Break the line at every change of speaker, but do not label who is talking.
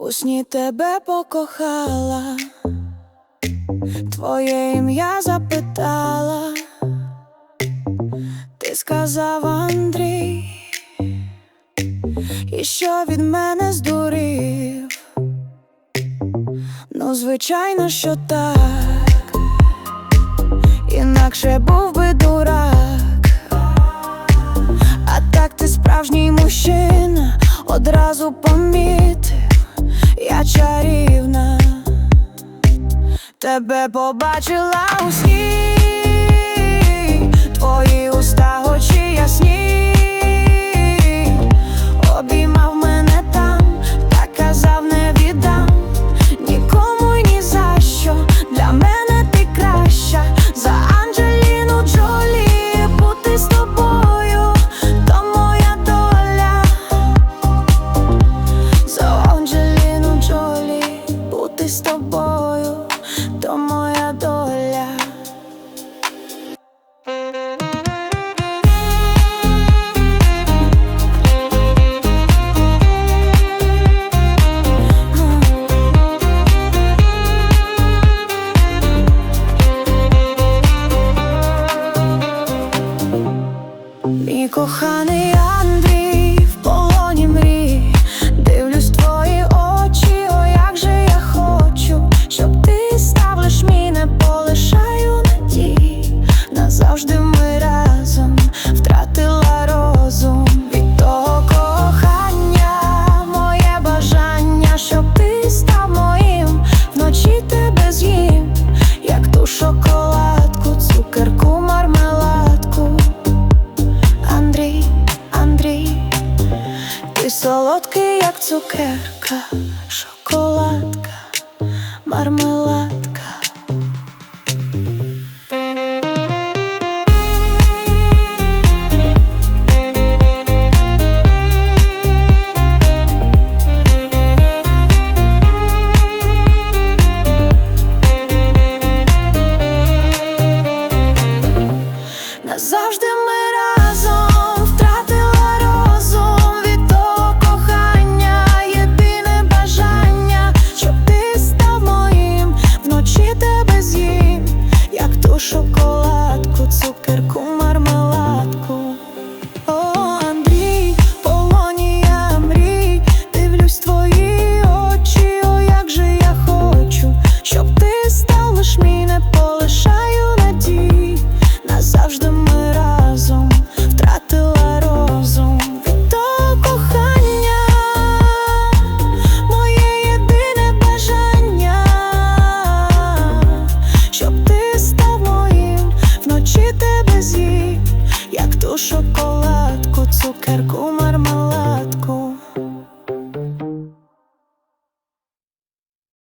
У сні тебе покохала, твоє ім'я запитала, ти сказав Андрій, і що від мене здурів? Ну, звичайно, що так, інакше був би дурак, а так ти справжній мужчина, одразу помітив, я чарівна, тебе побачила у сні, коханий Андрій в полоні мрій, дивлюсь твої очі, о як же я хочу, щоб ти став лиш мій, не полишаю надій. Назавжди ми разом втратила розум. Від того кохання, моє бажання, щоб ти став моїм, вночі тебе з'їм, як ту шоколадку, цукерку, солодкий, як цукерка, шоколадка, мармеладка. Вночі